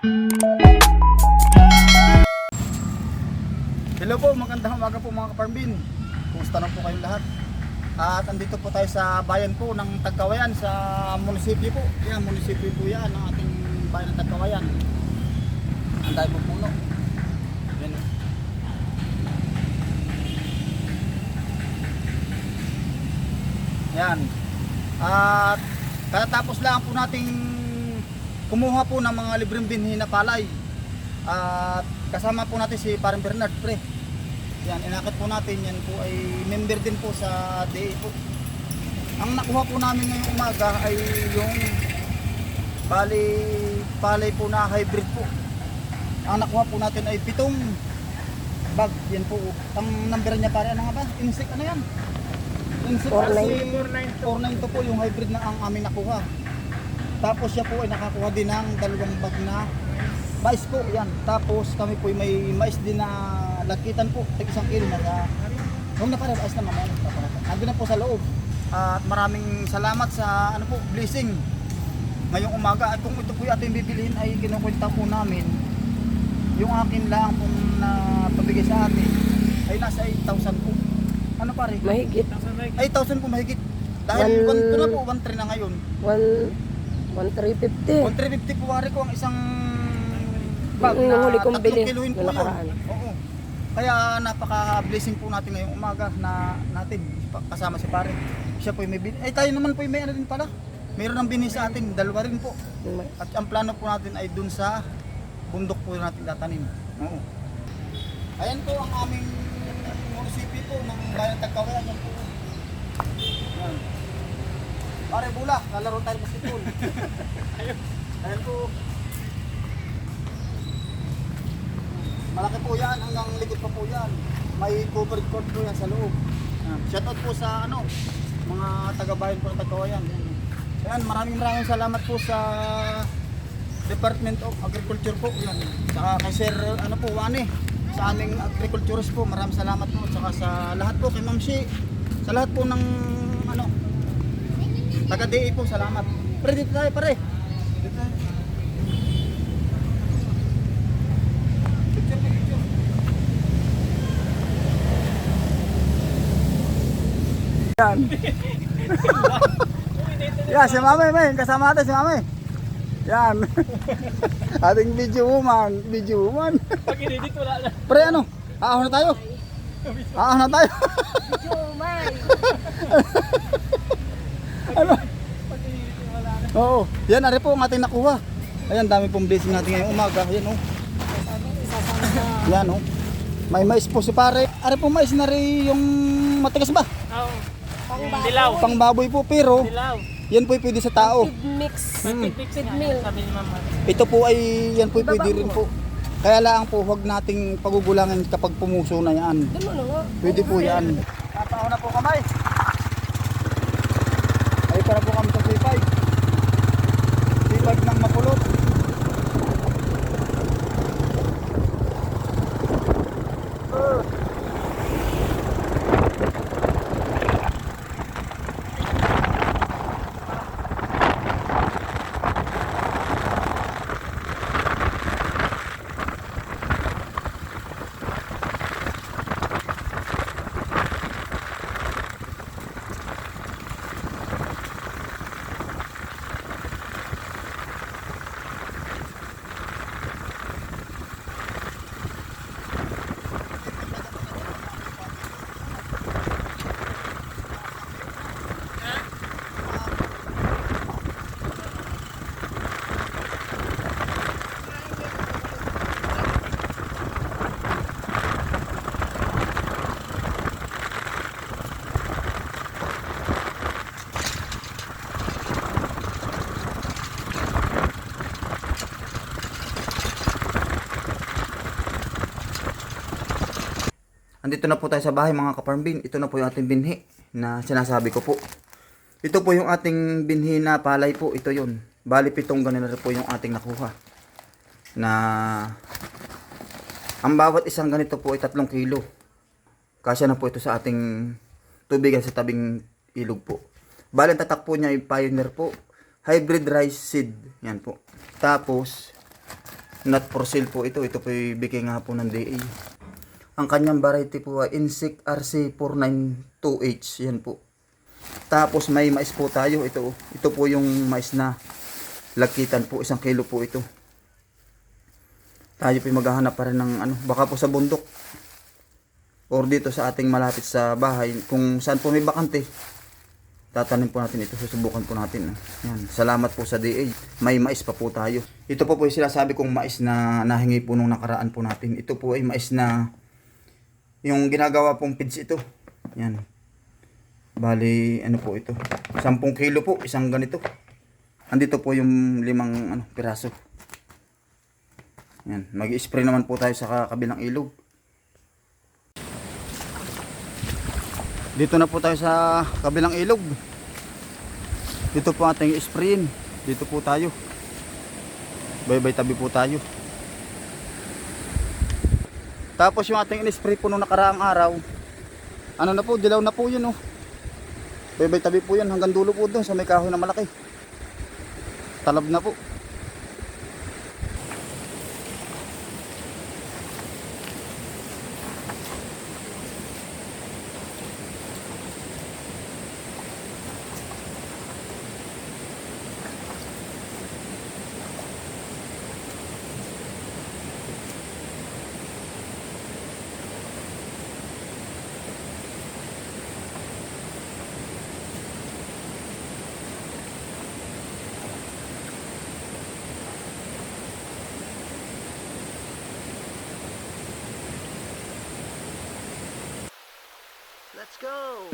Hello po, magandang umaga po mga kaparmbin. Kumusta na po kayong lahat? At andito po tayo sa bayan po ng Tagkawayan sa munisipyo po. Yan, munisipyo po yan ng ating bayan ng Tagkawayan. Ang dahil po puno. Yan. Yan. At katapos lang po nating kumuha po ng mga libreng binhi na palay. At kasama po natin si Parang Bernard Pre. Yan, inakit po natin. Yan po ay member din po sa DA po. Ang nakuha po namin ngayong umaga ay yung bali palay po na hybrid po. Ang nakuha po natin ay pitong bag. Yan po. Ang number niya pare ano nga ba? Insect ano yan? Insect 492. 492 po yung hybrid na ang aming nakuha. Tapos siya po ay nakakuha din ng dalawang bag na mais po. Yan. Tapos kami po ay may mais din na lakitan po. Tig isang kilo na sa Huwag na pare, mais naman. Ando na po sa loob. At maraming salamat sa ano po, blessing ngayong umaga. At kung ito po yung ating bibilihin ay kinukwenta po namin yung akin lang po na pabigay sa atin ay nasa 8,000 po. Ano pare? Mahigit. 8,000 po mahigit. Dahil One- 1 to na po, 1,3 na ngayon. 1 1,350. 1,350 po wari ko ang isang bag na huli kong bili, po yun. Oo. Kaya napaka-blessing po natin ngayong umaga na natin kasama si pare. Siya po yung may bin. Eh tayo naman po yung may ano din pala. Mayroon ng bini sa atin, dalawa rin po. At ang plano po natin ay dun sa bundok po natin tatanim. Oo. Ayan po ang aming munisipyo po ng Bayan Tagkawayan. Yan po. Yan. Pare bula, lalaro tayo basketball. Ayan po. Malaki po yan, hanggang likod pa po yan. May covered court po yan sa loob. Yan. Shoutout po sa ano, mga taga-bayan po ng Tagkawayan. Yan. Yan, maraming maraming salamat po sa Department of Agriculture po. Yan. Saka kay Sir ano po, Wani. Sa aming agriculturist po, maraming salamat po. Saka sa lahat po, kay Ma'am Shi. Sa lahat po ng ano, taga-DA po, salamat. Pre, dito tayo pare. Dito tayo. Yan. Yan, si Mami, may kasama natin si Mami. Yan. Ating video woman, video woman. Pag inedit wala na. Pre, ano? Aahon na tayo. Aahon na tayo. Jumay. Ano? Oo. Yan, ari po ang ating nakuha. Ayan, dami pong blessing natin ngayong umaga. Ayan, oh. Yan, oh. May mais po si pare. Ari po mais na rin yung matigas ba? Oo. Yung dilaw. Pang baboy po, pero Dilaw. yan po pwede sa tao. Feed mix. Hmm. Feed meal. Sabi ni mama. Ito po ay, yan po pwede rin po. Kaya lang po, huwag nating pagugulangin kapag pumuso na yan. Pwede po yan. Tatao na po kamay. Ay para po kami sa C5. C5 ng mapulot. Andito na po tayo sa bahay mga kaparmbin. Ito na po yung ating binhi na sinasabi ko po. Ito po yung ating binhi na palay po. Ito yun. Bali pitong ganun na po yung ating nakuha. Na ang bawat isang ganito po ay tatlong kilo. Kasya na po ito sa ating tubigan sa tabing ilog po. Bali ang tatak po niya ay pioneer po. Hybrid rice seed. Yan po. Tapos Not for sale po ito. Ito po yung bigay nga po ng DA. Ang kanyang variety po ay Insect RC492H. Yan po. Tapos may mais po tayo. Ito, ito po yung mais na lakitan po. Isang kilo po ito. Tayo po maghahanap pa rin ng ano. Baka po sa bundok. Or dito sa ating malapit sa bahay. Kung saan po may bakante. Tatanim po natin ito. Susubukan po natin. Yan. Salamat po sa DA. May mais pa po tayo. Ito po po yung sinasabi kong mais na nahingi po nung nakaraan po natin. Ito po ay mais na yung ginagawa pong pids ito. Yan. Bali, ano po ito? 10 kilo po, isang ganito. Andito po yung limang ano, piraso. Yan. Mag-spray naman po tayo sa kabilang ilog. Dito na po tayo sa kabilang ilog. Dito po ating sprayin. Dito po tayo. Bye-bye tabi po tayo. Tapos yung ating in-spray po nung nakaraang araw. Ano na po, dilaw na po yun oh. Bye-bye tabi po yan hanggang dulo po doon sa may kahoy na malaki. Talab na po. Go!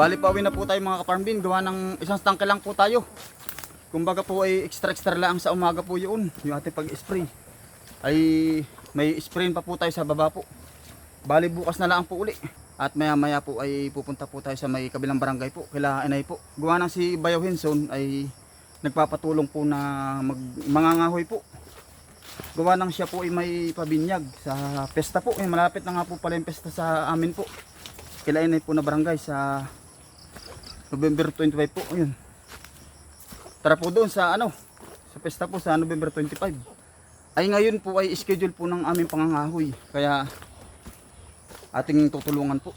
Bali pauwi na po tayo mga ka-farm bin. Gawa ng isang tangke lang po tayo. Kumbaga po ay extra extra lang sa umaga po yun. Yung ating pag-spray. Ay may sprayin pa po tayo sa baba po. Bali bukas na lang po uli. At maya maya po ay pupunta po tayo sa may kabilang barangay po. Kila inay po. Gawa ng si Bayaw Henson ay nagpapatulong po na mag, mangangahoy po. Gawa ng siya po ay may pabinyag sa pesta po. Eh, malapit na nga po pala yung pesta sa amin po. Kila inay po na barangay sa November 25 po. Ayun. Tara po doon sa ano, sa pesta po sa November 25. Ay ngayon po ay schedule po ng aming pangangahoy. Kaya ating tutulungan po.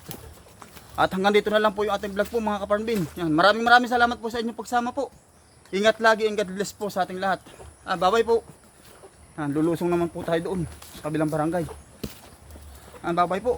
At hanggang dito na lang po yung ating vlog po mga kaparmbin. Yan, maraming maraming salamat po sa inyong pagsama po. Ingat lagi and God bless po sa ating lahat. Ah, bye po. Yan, lulusong naman po tayo doon sa kabilang barangay. Ah, bye po.